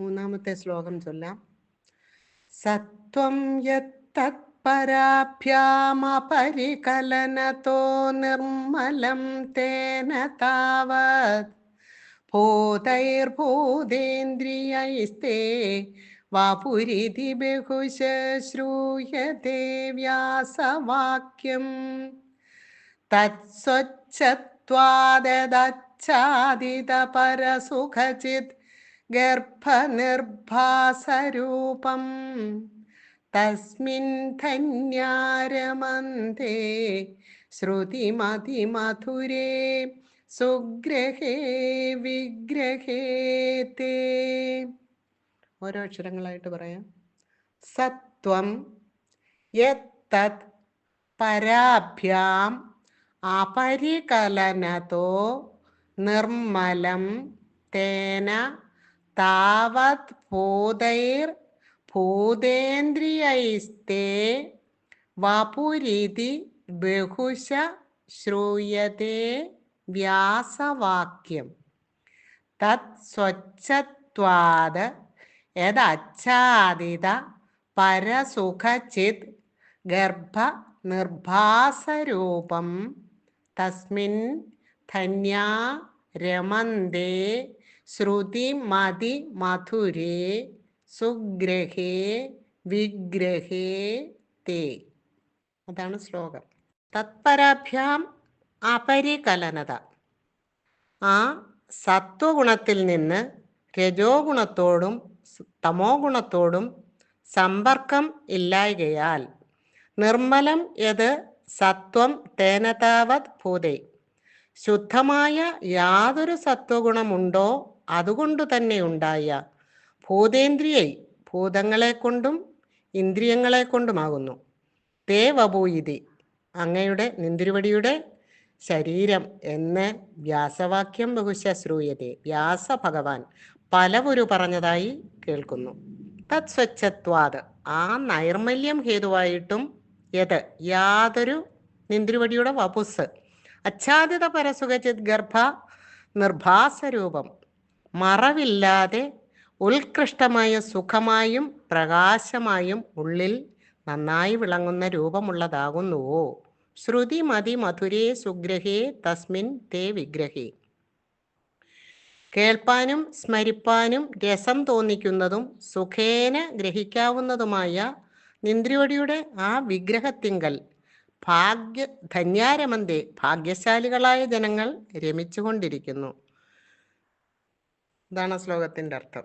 മൂന്നാമത്തെ ശ്ലോകം ചൊല്ലാം. സത്വം യത്തത്പരാഭ്യാമപരികലനതോ നിർമ്മലം തേന താവത്. ഭൂതൈർഭൂതേന്ദ്രിയൈസ്തേ വാപുരിതി ബഹുശ ശ്രൂയത്തെ വ്യാസവാക്യം. തത്സ്വച്ഛത്വാദച്ചാദിതപരസുഖചിത് ഗർഭനിർഭാസരൂപം. തസ്മിൻ ധന്യാരമന്തേ ശ്രുതിമതിമധുരേ സുഗ്രഹേ വിഗ്രഹേ ഓരോ അക്ഷരങ്ങളായിട്ട് പറയാം. സത്വം യത്തത് പരാഭ്യാം അപരികലനതോ നിർമ്മലം തേന താവത് ഭൂതൈർ ഭൂതേന്ദ്രിയൈസ്തേ വപുരിതി ബഹുശ ശ്രൂയതേ വ്യാസവാക്യം. തത് സ്വച്ഛത്വാത് യദച്ഛാദിത പരസുഖചിത് ഗർഭ നിർഭാസരൂപം തസ്മിൻ ധന്യാ രമന്തേ ശ്രുതിമതി മധുരേ സുഗ്രഹേ വിഗ്രഹേ തേ. അതാണ് ശ്ലോകം. തത്പരാഭ്യാം അപരികലനത. ആ സത്വഗുണത്തിൽ നിന്ന് രജോ ഗുണത്തോടും തമോ ഗുണത്തോടും സമ്പർക്കം ഇല്ലായകയാൽ നിർമ്മലം യത് സത്വം തേനതാവത് ഭൂതേ. ശുദ്ധമായ യാതൊരു സത്വഗുണമുണ്ടോ അതുകൊണ്ടു തന്നെ ഉണ്ടായ ഭൂതേന്ദ്രിയൈ ഭൂതങ്ങളെ കൊണ്ടും ഇന്ദ്രിയങ്ങളെ കൊണ്ടുമാകുന്നു. തേ വപൂയിതി അങ്ങയുടെ നിന്തിരുവടിയുടെ ശരീരം എന്ന് വ്യാസവാക്യം ബഹുശ ശ്രൂയത്തെ വ്യാസ ഭഗവാൻ പലവുരു പറഞ്ഞതായി കേൾക്കുന്നു. തത് സ്വച്ഛത്വാത്. ആ നൈർമല്യം ഹേതുവായിട്ടും യത് യാതൊരു നിന്തിരുവടിയുടെ വപുസ് അച്ഛാദിത പരസുഖചിത് ഗർഭ നിർഭാസരൂപം. മറവില്ലാതെ ഉത്കൃഷ്ടമായ സുഖമായും പ്രകാശമായും ഉള്ളിൽ നന്നായി വിളങ്ങുന്ന രൂപമുള്ളതാകുന്നുവോ? ശ്രുതി മതി മധുരേ സുഗ്രഹേ തസ്മിൻ തേ വിഗ്രഹേ. കേൾപ്പാനും സ്മരിപ്പാനും രസം തോന്നിക്കുന്നതും സുഖേന ഗ്രഹിക്കാവുന്നതുമായ നിന്ദ്രിയോടിയുടെ ആ വിഗ്രഹത്തിങ്കൽ ഭാഗ്യ ധന്യാരമന്തി ഭാഗ്യശാലികളായ ജനങ്ങൾ രമിച്ചുകൊണ്ടിരിക്കുന്നു ഇതാണ് ശ്ലോകത്തിന്റെ അർത്ഥം.